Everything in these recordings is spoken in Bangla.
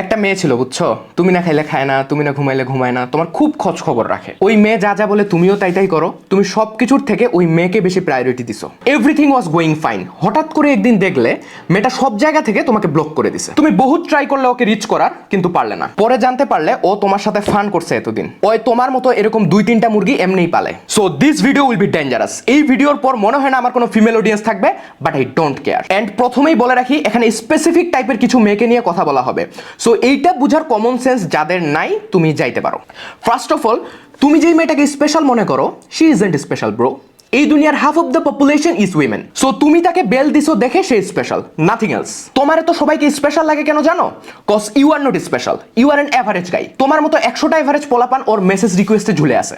একটা মেয়ে ছিল, বুঝছ? তুমি না খাইলে খায় না, তুমি না ঘুমাইলে ঘুমায় না, তোমার খুব খোঁজ খবর রাখে। ওই মেয়ে যা যা বলে তুমিও তাই তাই করো, তুমি সব কিছুর থেকে ওই মেয়েকে বেশি প্রায়োরিটি দিছো। এভরিথিং ওয়াজ গোয়িং ফাইন হঠাৎ করে একদিন দেখলে মেয়েটা সব জায়গা থেকে তোমাকে ব্লক করে দিছে। তুমি বহুত ট্রাই করলে ওকে রিচ করার, কিন্তু পারলে না। পরে জানতে পারলে ও তোমার সাথে ফান করছে এতদিন। ওই তোমার মতো এরকম দুই তিনটা মুরগি এমনিই পালে। So this video will be dangerous এই ভিডিওর পর মনে হয় না আমার কোনো ফিমেল অডিয়েন্স থাকবে but I don't care and প্রথমেই বলে রাখি, এখানে স্পেসিফিক টাইপের কিছু মেয়েকে নিয়ে কথা বলা হবে। সো এইটা বুঝার কমন সেন্স যাদের নাই, তুমি যাইতে পারো। ফার্স্ট অফ অল তুমি যেই মেয়েটাকে স্পেশাল মনে করো শি ইজেন্ট স্পেশাল ব্রো এই দুনিয়ার half of the population is women so তুমি তাকে বেল দিছো দেখে সে স্পেশাল নাথিং এলস তোমার তো সবাইকে স্পেশাল লাগে কেন জানো? Cause you are not special you are an average guy তোমার মতো একশোটা অ্যাভারেজ পোলাপান ওর মেসেজ রিকোয়েস্টে ঝুলে আছে।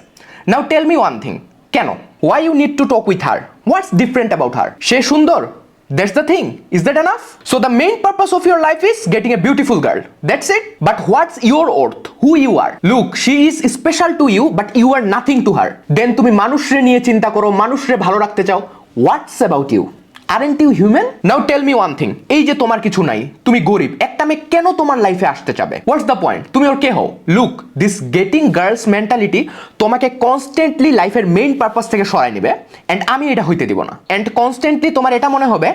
Now tell me one thing কেন? Why you need to talk with her what's different about her সে সুন্দর? That's the thing. Is that enough? So the main purpose of your life is getting a beautiful girl. That's it. But what's your worth? Who you are? Look, she is special to you, but you are nothing to her. Then তুমি মানুষরে নিয়ে চিন্তা করো মানুষরে ভালো রাখতে চাও What's about you aren't you human now tell me one thing এই যে তোমার কিছু নাই, তুমি গরিব, একটা মেয়ে কেন তোমার লাইফে আসতে চাবে? হোয়াটস দ্য পয়েন্ট তুমি ওর কে হও? Look this getting girls mentality তোমাকে কনস্ট্যান্টলি লাইফের মেইন পারপাস থেকে সরাই নেবে অ্যান্ড আমি এটা হইতে দিব না। অ্যান্ড কনস্ট্যান্টলি তোমার এটা মনে হবে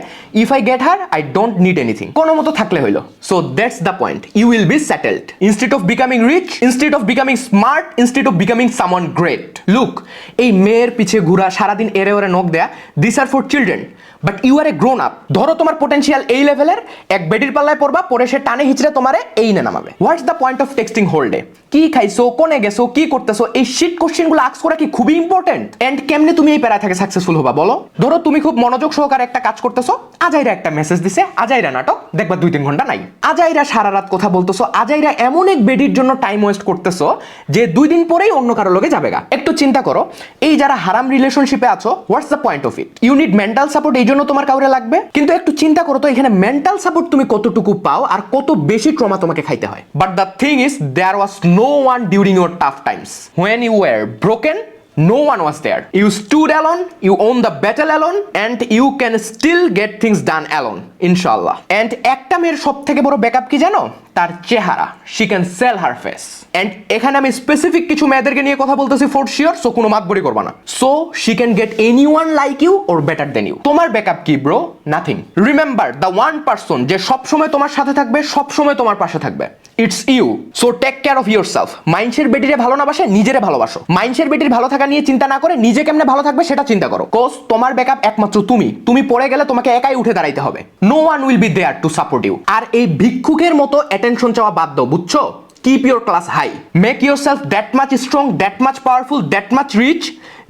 if I get her I don't need anything কোনো মতো থাকলে হইল। So that's the point you will be settled instead of becoming rich instead of becoming smart instead of becoming someone great look এই মেয়ের পিছে ঘোরা, সারাদিন এরে ওরে নখ দেয়া this are for children but you are a grown up ধরো তোমার পোটেন্সিয়াল এই লেভেলের এক বেডির পাল্লায় পড়বা পরে সে টানে হিচড়ে তোমারে এই নে নামাবে। What's the point of texting হোল্ডে কি খাইছো, কোনে গেছো, কি করতেছো, এই শিট কোশ্চেনগুলো আক্স করা কি খুবই ইম্পর্টেন্ট এন্ড কেমনে তুমি এই প্যারায় থেকে সাকসেসফুল হবা বলো? ধরো তুমি খুব মনোযোগ সহকারে একটা কাজ করতেছো, আজাইরা একটা মেসেজ দিছে, আজাইরা নাটক, দেখবা দুই তিন ঘণ্টা নাই। আজাইরা সারা রাত কথা বলতেছো, আজাইরা এমন এক বেডির জন্য টাইম ওয়েস্ট করতেছো, যে দুই দিন পরেই অন্য কারও লোকে যাবে একটু চিন্তা করো, এই যারা হারাম রিলেশনশিপে আছো what's the point of it you need mental support এই জন্য তোমার কাউরে লাগবে কিন্তু একটু চিন্তা করো তো এখানে মেন্টাল সাপোর্ট তুমি কতটুকু পাও আর কত বেশি ট্রমা তোমাকে খাইতে হয় but the thing is there was no one during your tough times when you were broken No one was there. You stood alone, you own the battle alone, and you can still get things done alone. ইনশাল্লাহ অ্যান্ড একটা মেয়ের সব থেকে বড় ব্যাকআপ কি জানো তার চেহারা she can sell her face and এখানে আমি স্পেসিফিক কিছু মেয়েদেরকে নিয়ে কথা বলতেছি ফর শিওর সো কোনো মাতবরি করবা না। So she can get anyone like you or better than you তোমার ব্যাকআপ কি bro nothing remember the one person যে সবসময় তোমার সাথে থাকবে, সবসময় তোমার পাশে থাকবে। It's you so take care of yourself মাইন্ডসের বেটিরে ভালো না বাসে, নিজেরে ভালোবাসো। মাইন্ডসের বেটির ভালো থাকা নিয়ে চিন্তা না করে, নিজে কেমনে ভালো থাকবে সেটা চিন্তা করো। কোস তোমার ব্যাকআপ একমাত্র তুমি। তুমি পড়ে গেলে তোমাকে একাই উঠে দাঁড়াইতে হবে। No one will be there to support you আর এই ভিক্ষুকের মতো অ্যাটেনশন চাওয়া দাও, বুঝছ? Keep your class high make yourself that much strong that much powerful that much rich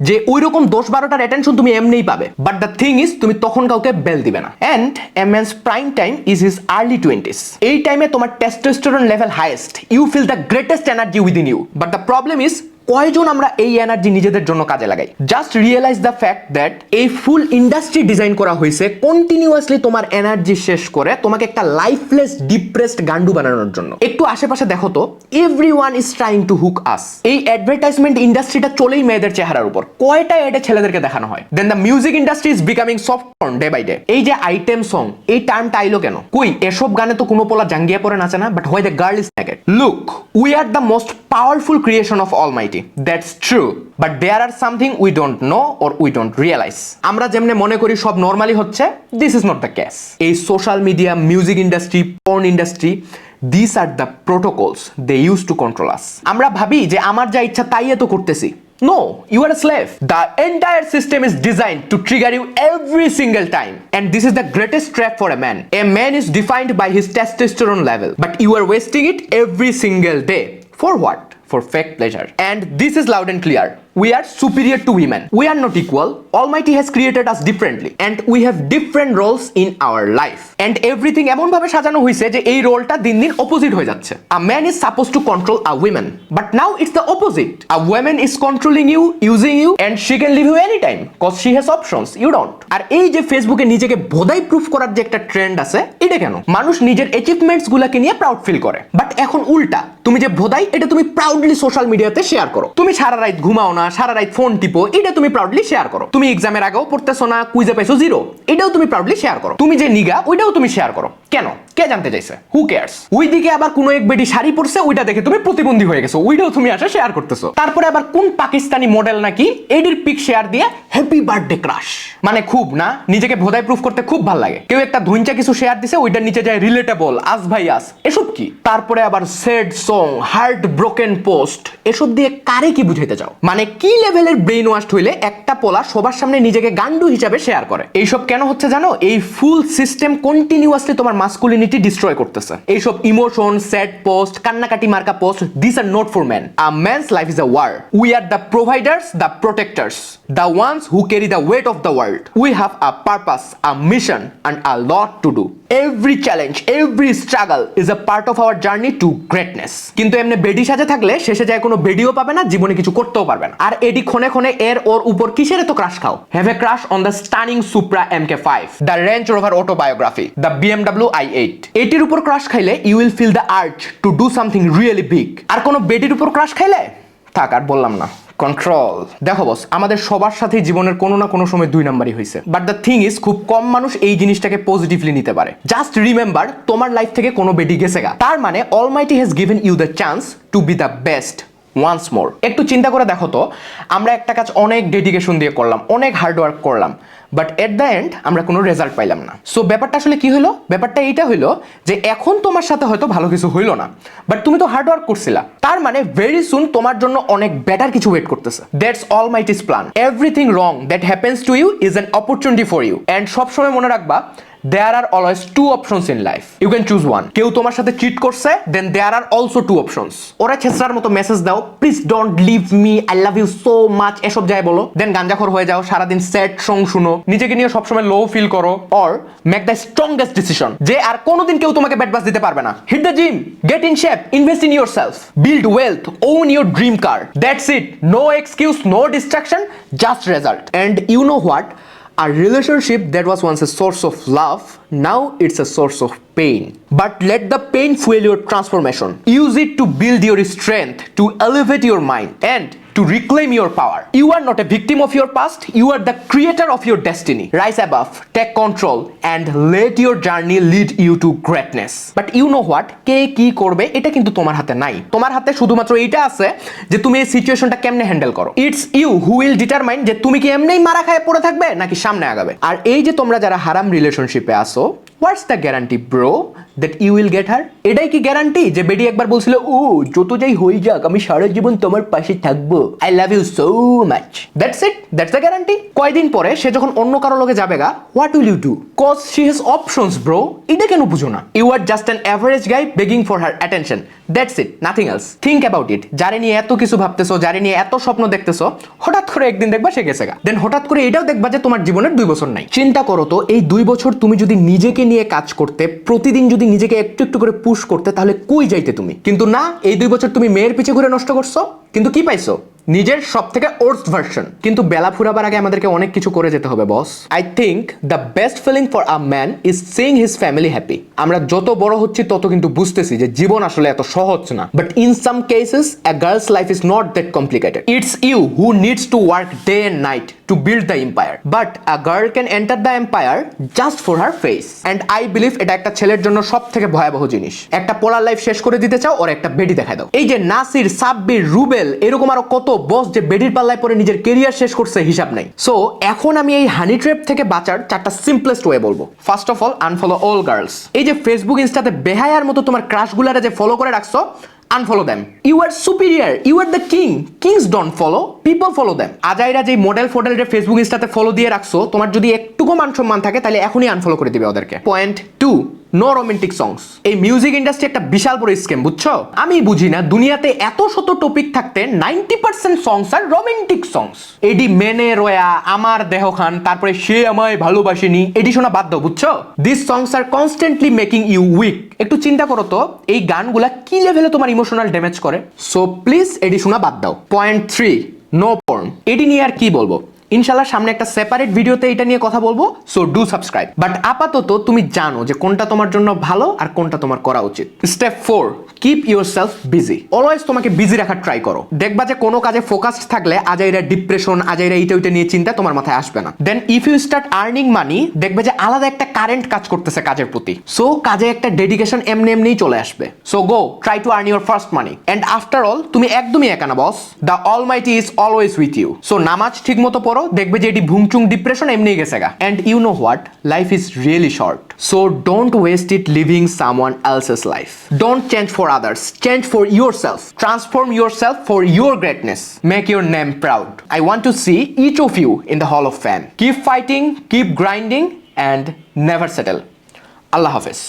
যে ওই রকম দশ বারোটার অ্যাটেনশন তুমি এমনিই পাবে। বাট দ্য থিং ইজ তুমি তখন কাউকে বেল দিবে না। And a prime time is his early twenties এই টাইমে তোমার testosterone level highest you feel the greatest energy within you but the problem is কয়জন আমরা এই এনার্জি নিজেদের জন্য কাজে লাগাই? Just realise the fact that এই ফুল ইন্ডাস্ট্রি ডিজাইন করা হয়েছে কন্টিনিউয়াসলি তোমার এনার্জি শেষ করে তোমাকে একটা লাইফলেস ডিপ্রেসড গান্ডু বানানোর জন্য। একটু আশেপাশে দেখো তো everyone is trying to hook us এই অ্যাডভার্টাইজমেন্ট ইন্ডাস্ট্রিটা চলেই মেয়েদের চেহারার উপর। কয়টা এডে ছেলেদেরকে দেখানো হয়? Then the music industry is becoming soft day by day এই যে আইটেম সং এই টার্মটা আইলো কেন? কই, এসব গানে তো কোনো পোলা জাঙ্গিয়া পরে নাচে না but why the girl is naked look we are the most powerful creation of almighty that's true but there are something we don't know or we don't realise আমরা যেমনে মনে করি সব নর্মালি হচ্ছে this is not the case এই social media music industry porn industry this are the protocols they use to control us আমরা ভাবি যে আমার যা ইচ্ছা তাই তো করতেছি No, you are a slave. The entire system is designed to trigger you every single time. And this is the greatest trap for a man. A man is defined by his testosterone level, but you are wasting it every single day. For what? For fake pleasure. And this is loud and clear. We are superior to women. We are not equal. Almighty has created us differently. And we have different roles in our life. And everything এমন ভাবে সাজানো হয়েছে যে এই রোলটা দিন দিন অপোজিট হয়ে যাচ্ছে a man is suppose to control a women but now it's the opposite a women is controlling you using you and she can leave you any time cause she has options you are এই যে ফেসবুকে নিজেকে বোধাই প্রুফ করার যে একটা ট্রেন্ড আছে, এটা কেন মানুষ নিজের অ্যাচিভমেন্টস গুলাকে নিয়ে প্রাউড ফিল করে বাট এখন উল্টা, তুমি যে বোধাই এটা তুমি প্রাউডলি সোশ্যাল মিডিয়াতে শেয়ার করো তুমি সারা রাত ঘুমাও না সারা রাত ফোন টিপো এটা তুমি প্রাউডলি শেয়ার করো। তুমি এক্সামের আগেও পড়তেছো না কুইজে পাইছো জিরো এটাও তুমি প্রাউডলি শেয়ার করো। তুমি যে নিগা, ওইটাও তুমি শেয়ার করো। কেন? কে জানতে চাইছে? হু কেয়ার্স ওইদিকে আবার কোনো এক বেটি শাড়ি পরছে, ওইটা দেখে তুমি প্রতিবন্ধী হয়ে গেছো, ওইটাও তুমি আসে শেয়ার করতেছো। তারপরে আবার কোন পাকিস্তানি মডেল নাকি এডির পিক শেয়ার দিয়ে হ্যাপি বার্থডে ক্রাশ মানে খুব না, নিজেকে ভোদায় প্রুফ করতে খুব ভালো লাগে। কেউ একটা ধুইঞ্চা কিছু শেয়ার দিছে, ওইটার নিচে যায় রিলেটেবল আস ভাই আস এসব কি? তারপরে আবার sad song heart broken post এসব দিয়ে কারে কি বুঝাইতে চাও? মানে কি লেভেলের ব্রেইন ওয়াশ হইলে একটা পোলা সবার সামনে নিজেকে গান্ডু হিসাবে শেয়ার করে? এইসব কেন হচ্ছে জানো? এই ফুল সিস্টেম কন্টিনিউয়াসলি তোমার মাস্কুলিনিটি ডিস্ট্রয় করতেছে। এইসব ইমোশন স্যাড পোস্ট কান্নাকাটি মার্কা post this are not for man a man's life is a war we are the providers the protectors the ones who carry the weight of the world we have a purpose a mission and a lot to do every challenge every struggle is a part of our journey to greatness কিন্তু এমনি বেডি সাজে থাকলে শেষে যায় কোনো বেডিও পাবে না, জীবনে কিছু করতেও পারবে না। আর এডি ক্ষণে ক্ষণে এর ওর উপর কিসের তো ক্রাশ খাও? Have a crush on the stunning Supra M K five the Range Rover Autobiography the BMW i eight এটির উপর ক্রাশ খাইলে you will feel the urge to do something really big আর কোনো বেডির উপর ক্রাশ খাইলে? থাক, আর বললাম না। কন্ট্রোল দেখো বস আমাদের সবার সাথে জীবনের কোনো না কোনো সময় দুই নাম্বারই হয়েছে। বাট দ্য থিং ইজ খুব কম মানুষ এই জিনিসটাকে পজিটিভলি নিতে পারে। জাস্ট রিমেম্বার তোমার লাইফ থেকে কোনো বেডি গেছে গা। তার মানে almighty has given you the chance to be the best once more একটু চিন্তা করে দেখো তো, আমরা একটা কাজ অনেক ডেডিকেশন দিয়ে করলাম, অনেক হার্ড ওয়ার্ক করলাম। বাট এট দ্য এন্ড আমরা কোনো রেজাল্ট পাইলাম না। সো ব্যাপারটা আসলে কি হলো? ব্যাপারটা এইটা হইল যে এখন তোমার সাথে হয়তো ভালো কিছু হইল না। বাট তুমি তো হার্ড ওয়ার্ক করছিলা। তার মানে ভেরি সুন তোমার জন্য অনেক বেটার কিছু ওয়েট করতেছে। That's almighty's plan everything wrong that happens to you is an opportunity for you and সবসময় মনে রাখবা there are always two options in life you can choose one কেউ তোমার সাথে চিট করছে then there are also two options ওরা ছেসরার মতো মেসেজ দাও please don't leave me I love you so much এসব যায় বলো। দেন গাঞ্জাখর হয়ে যাও, সারাদিন স্যাড সং শুনো, নিজেকে নিয়ে সবসময় লো ফিল করো or make the strongest decision যে আর কোনোদিন কেউ তোমাকে ব্যাট বাস দিতে পারবে না। Hit the gym get in shape invest in yourself build wealth own your dream car that's it no excuse no distraction just result and you know what A relationship that was once a source of love, now it's a source of pain. But let the pain fuel your transformation. Use it to build your strength, to elevate your mind, and to reclaim your power. You are not a victim of your past, you are the creator of your destiny. Rise above, take control, and let your journey lead you to greatness. But you know what? কে কি করবে এটা কিন্তু তোমার হাতে নাই তোমার হাতে শুধুমাত্র এইটা আছে যে তুমি এই সিচুয়েশনটা কেমনে হ্যান্ডেল করো it's you who will determine যে তুমি কি এমনিই মারা খায় পড়ে থাকবে নাকি সামনে আগাবে আর এই যে তোমরা যারা হারাম রিলেশনশিপে আসো what's the guarantee bro that you will get her এটাই কি গ্যারান্টি যে বেডি একবার বলছিল, ও, যত যাই হয়ে যাক, আমি সারা জীবন তোমার পাশে থাকব। I love you so much that's it that's the guarantee কয়দিন পরে সে যখন অন্য কারও লোকে যাবে গা what will you do cause she has options bro এটা কেন বুঝো না? You are just an average guy begging for her attention that's it nothing else think about it যারে নিয়ে এত কিছু ভাবতেছো, যারে নিয়ে এত স্বপ্ন দেখতেছো, হঠাৎ করে একদিন দেখবা সে গেছে গা। দেন হঠাৎ করে এটাও দেখবা যে তোমার জীবনের দুই বছর নাই। চিন্তা করো তো, এই দুই বছর তুমি যদি নিজেকে নিয়ে কাজ করতে, প্রতিদিন যদি নিজেকে একটু একটু করে পুশ করতে, তাহলে কই যাইতে তুমি? কিন্তু না, এই দুই বছর তুমি মেয়ের পিছিয়ে ঘুরে নষ্ট করছ, কিন্তু কি পাইছো? নিজের সব থেকে ওর্স ভার্সন কিন্তু বেলা ফুরাবার আগে আমাদেরকে অনেক কিছু করে যেতে হবে boss I think the best feeling for a man is seeing his family happy আমরা যত বড় হচ্ছি, তত কিন্তু বুঝতেছি যে জীবন আসলে এত সহজ না। But in some cases a girls life is not that complicated it's you who needs to work day and night to build the empire but a girl can enter the empire just for her face and I believe এটা একটা ছেলের জন্য সব থেকে ভয়াবহ জিনিস। একটা পোলার লাইফ শেষ করে দিতে চাও, ওর একটা বেডি দেখায় দাও। এই যে নাসির, সাব্বির, রুবেল, এরকম আরও কত বস যে বেডির পাল্লায় পরে নিজের কেরিয়ার শেষ করছে, হিসাব নাই। সো এখন আমি এই হানি ট্র্যাপ থেকে বাঁচার চারটা সিম্পলেস্ট ওয়ে বলব। First of all unfollow all girls এই যে ফেসবুক ইনস্টাতে বেহায়ার মতো তোমার ক্রাশগুলারে যে ফলো করে রাখছো unfollow them you are superior you are the king kings don't follow people follow them আজাইরা যে মডেল ফোডেল যে ফেসবুক ইনস্টাতে ফলো দিয়ে রাখছো তোমার যদি একটুকু মান সম্মান থাকে তাহলে এখনই আনফলো করে দিবে ওদেরকে। Point to no romantic songs এই মিউজিক ইন্ডাস্ট্রি একটা বিশাল বড় স্কেম বুঝছ? আমি বুঝি না, দুনিয়াতে এত শত টপিক থাকতে নাইনটি পার্সেন্ট সংস আর রোমান্টিক সংস এডি মেনে রয়া আমার দেহ খান, তারপরে সে আমায় ভালোবাসেনি এডি শোনা দাও, বুঝছ? This songs are constantly making you weak একটু চিন্তা করো তো, এই গানগুলা কি লেভেলে তোমার ইমোশনাল ড্যামেজ করে? সো প্লিজ এডি শোনা বাদ দাও। পয়েন্ট থ্রি নো পর্ন এডি নিয়ে আর কি বলব? ইনশাল্লাহ সামনে একটা সেপারেট ভিডিওতে এটা নিয়ে কথা বলব সো ডু সাবস্ক্রাইব বাট আপাতত তুমি জানো যে কোনটা তোমার জন্য ভালো আর কোনটা তোমার করা উচিত। Step four keep yourself busy always তোমাকে বিজি রাখার ট্রাই করো। দেখবা যে কোনো কাজে ফোকাসড থাকলে আজাইরা ডিপ্রেশন আজাইরা এইটা ওইটা নিয়ে চিন্তা তোমার মাথায় আসবে না। Then if you start earning money দেখবে যে আলাদা একটা কারেন্ট কাজ করতেছে কাজের প্রতি। সো কাজে একটা ডেডিকেশন এমনি এমনিই চলে আসবে। So go try to earn your first money and after all তুমি একদমই একা না boss the almighty is always with you so নামাজ ঠিক মতো পড়ো দেখবে যে এটি ভুংচুং ডিপ্রেশন এমনি গেছে গা। And you know what life is really short so don't waste it living someone else's life don't change for others change for yourself transform yourself for your greatness make your name proud I want to see each of you in the hall of fame keep fighting keep grinding and never settle আল্লাহ হাফেজ